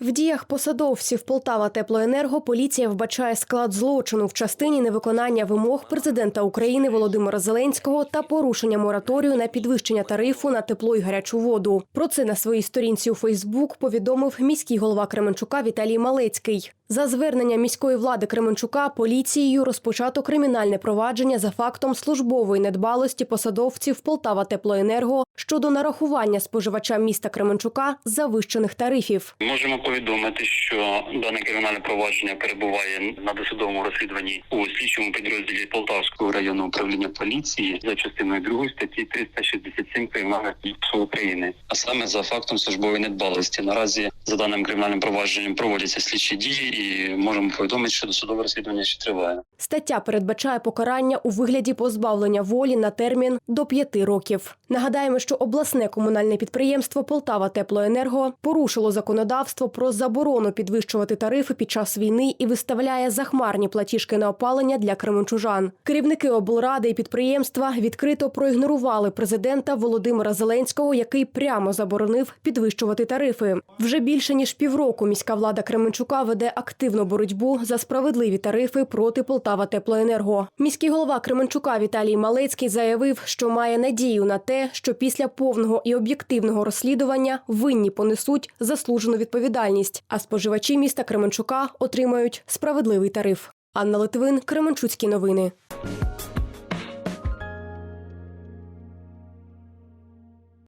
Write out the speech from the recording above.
В діях посадовців Полтава Теплоенерго поліція вбачає склад злочину в частині невиконання вимог президента України Володимира Зеленського та порушення мораторію на підвищення тарифу на тепло і гарячу воду. Про це на своїй сторінці у Фейсбук повідомив міський голова Кременчука Віталій Малецький. За звернення міської влади Кременчука поліцією розпочато кримінальне провадження за фактом службової недбалості посадовців Полтава Теплоенерго щодо нарахування споживачам міста Кременчука завищених тарифів. Можемо повідомити, що дане кримінальне провадження перебуває на досудовому розслідуванні у слідчому підрозділі Полтавського районного управління поліції за частиною 2 статті 367 Кримінального кодексу України, а саме за фактом службової недбалості. Наразі за даним кримінальним провадженням проводяться слідчі дії, і можемо повідомити, що досудове розслідування ще триває. Стаття передбачає покарання у вигляді позбавлення волі на термін до п'яти років. Нагадаємо, що обласне комунальне підприємство Полтава Теплоенерго порушило законодавство про заборону підвищувати тарифи під час війни і виставляє захмарні платіжки на опалення для кременчужан. Керівники облради і підприємства відкрито проігнорували президента Володимира Зеленського, який прямо заборонив підвищувати тарифи. Вже більше ніж півроку міська влада Кременчука веде активну боротьбу за справедливі тарифи проти Полтава Теплоенерго. Міський голова Кременчука Віталій Малецький заявив, що має надію на те, що після повного і об'єктивного розслідування винні понесуть заслужену відповідальність, а споживачі міста Кременчука отримають справедливий тариф. Анна Литвин, Кременчуцькі новини.